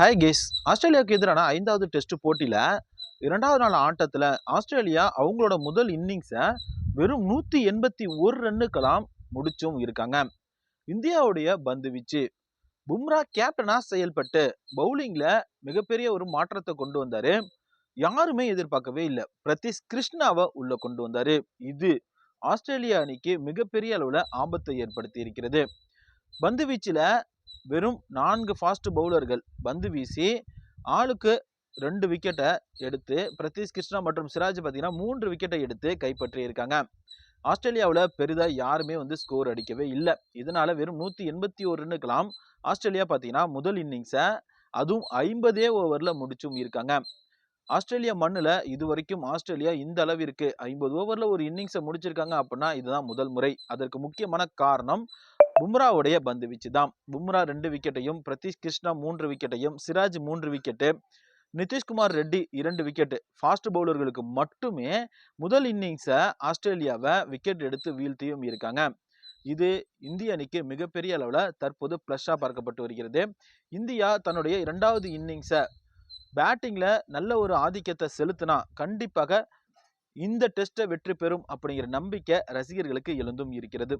Hi guys ஆஸ்திரேலியாவுக்கு எதிரான ஐந்தாவது டெஸ்ட் போட்டியில் இரண்டாவது நாள் ஆட்டத்தில் ஆஸ்திரேலியா அவங்களோட முதல் இன்னிங்ஸை வெறும் நூற்றி எண்பத்தி ஒரு ரன்னுக்கெல்லாம் முடிச்சும் இருக்காங்க. இந்தியாவுடைய பந்து வீச்சு பும்ரா கேப்டனாக செயல்பட்டு பவுலிங்கில் மிகப்பெரிய ஒரு மாற்றத்தை கொண்டு வந்தார். யாருமே எதிர்பார்க்கவே இல்லை. பிரதீஷ் கிருஷ்ணாவை உள்ளே கொண்டு வந்தார். இது ஆஸ்திரேலியா அணிக்கு மிகப்பெரிய அளவில் ஆபத்தை ஏற்படுத்தி இருக்கிறது. பந்து வீச்சில் வெறும் நான்கு ஃபாஸ்ட் பவுலர்கள் பந்து வீசி ஆளுக்கு ரெண்டு விக்கெட்டை எடுத்து பிரதீஷ் கிருஷ்ணா மற்றும் சிராஜ் பார்த்தீங்கன்னா மூன்று விக்கெட்டை எடுத்து கைப்பற்றி இருக்காங்க. ஆஸ்திரேலியாவில் பெரிதாக யாருமே வந்து ஸ்கோர் அடிக்கவே இல்லை. இதனால வெறும் நூற்றி எண்பத்தி ஒரு ரன்னுக்கெல்லாம் ஆஸ்திரேலியா பார்த்தீங்கன்னா முதல் இன்னிங்ஸை அதுவும் ஐம்பதே ஓவரில் முடிச்சும் இருக்காங்க. ஆஸ்திரேலியா மண்ணில் இது வரைக்கும் ஆஸ்திரேலியா இந்த அளவிற்கு ஐம்பது ஓவரில் ஒரு இன்னிங்ஸை முடிச்சிருக்காங்க அப்படின்னா இதுதான் முதல் முறை. அதற்கு முக்கியமான காரணம் பும்ராவுடைய பந்து வீச்சு தான். பும்ரா ரெண்டு விக்கெட்டையும் பிரதீஷ் கிருஷ்ணா மூன்று விக்கெட்டையும் சிராஜ் மூன்று விக்கெட்டு நிதிஷ்குமார் ரெட்டி இரண்டு விக்கெட்டு ஃபாஸ்ட் பவுலர்களுக்கு மட்டுமே முதல் இன்னிங்ஸை ஆஸ்திரேலியாவை விக்கெட் எடுத்து வீழ்த்தியும் இருக்காங்க. இது இந்திய அணிக்கு மிகப்பெரிய அளவில் தற்போது ப்ளஷ்ஷாக பார்க்கப்பட்டு வருகிறது. இந்தியா தன்னுடைய இரண்டாவது இன்னிங்ஸை பேட்டிங்கில் நல்ல ஒரு ஆதிக்கத்தை செலுத்தினா கண்டிப்பாக இந்த டெஸ்ட்டை வெற்றி பெறும் அப்படிங்கிற நம்பிக்கை ரசிகர்களுக்கு எழுந்தும் இருக்கிறது.